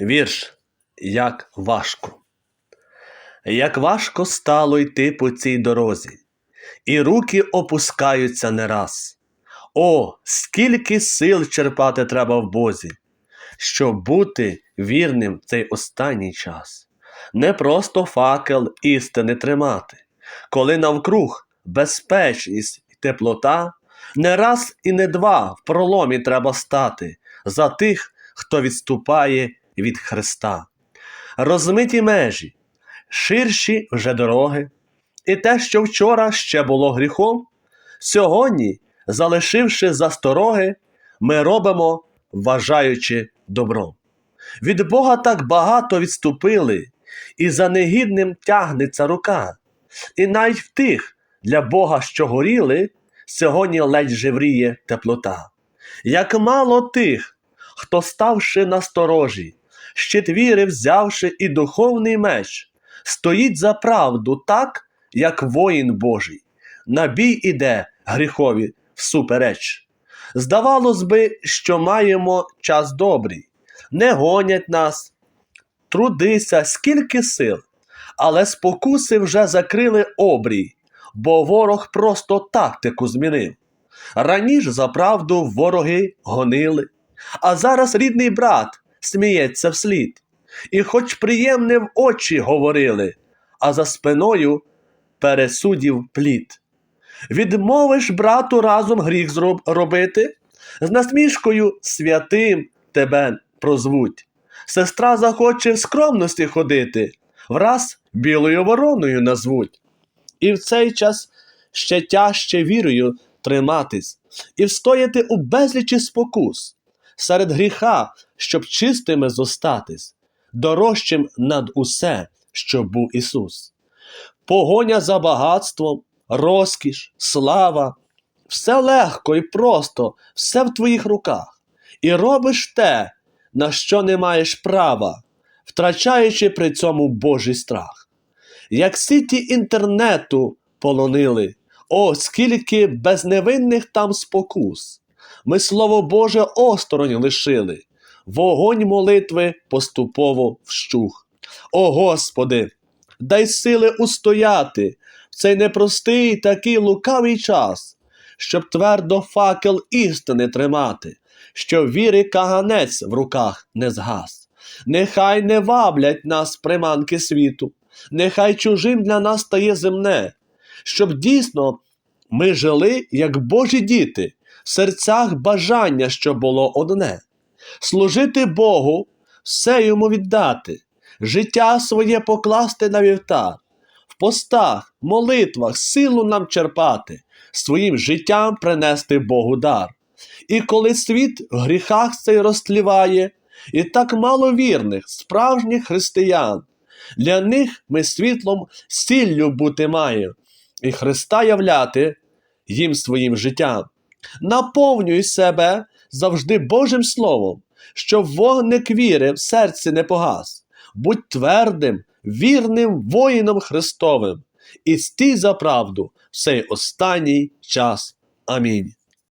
Вірш Як важко. Як важко стало йти по цій дорозі, і руки опускаються не раз. О, скільки сил черпати треба в Бозі, щоб бути вірним в цей останній час. Не просто факел істини тримати, коли навкруг безпечність і теплота, не раз і не два в проломі треба стати за тих, хто відступає від Христа. Розмиті межі, ширші вже дороги, і те, що вчора ще було гріхом, сьогодні, залишивши застороги, ми робимо, вважаючи добром. Від Бога так багато відступили, і за негідним тягнеться рука. І навіть в тих для Бога, що горіли, сьогодні ледь жевріє теплота. Як мало тих, хто ставши насторожі, щит віри взявши і духовний меч, стоїть за правду так, як воїн Божий. На бій іде гріхові всупереч. Здавалось би, що маємо час добрий, не гонять нас, трудися, скільки сил, але спокуси вже закрили обрій, бо ворог просто тактику змінив. Раніше за правду вороги гонили, а зараз рідний брат сміється вслід. І хоч приємне в очі говорили, а за спиною пересудів плід. Відмовиш брату разом гріх зроб- робити, з насмішкою святим тебе прозвуть. Сестра захоче в скромності ходити, враз білою вороною назвуть. І в цей час ще тяжче вірою триматись, і встояти у безлічі спокус, серед гріха, щоб чистими зостатись, дорожчим над усе, що був Ісус. Погоня за багатством, розкіш, слава, все легко і просто, все в твоїх руках. І робиш те, на що не маєш права, втрачаючи при цьому Божий страх. Як сіті інтернету полонили, о, скільки безневинних там спокус. Ми Слово Боже осторонь лишили, вогонь молитви поступово вщух. О Господи, дай сили устояти в цей непростий такий лукавий час, щоб твердо факел істини тримати, щоб віри каганець в руках не згас. Нехай не ваблять нас приманки світу, нехай чужим для нас стає земне, щоб дійсно ми жили, як Божі діти, серцях бажання, що було одне служити Богу, все йому віддати, життя своє покласти на вівтар, в постах, молитвах силу нам черпати, своїм життям принести Богу дар. І коли світ в гріхах цей розтліває, і так мало вірних, справжніх християн, для них ми світлом сіллю бути маємо, і Христа являти їм своїм життям. Наповнюй себе завжди Божим Словом, щоб вогник віри в серці не погас. Будь твердим, вірним воїном Христовим і стій за правду в цей останній час. Амінь.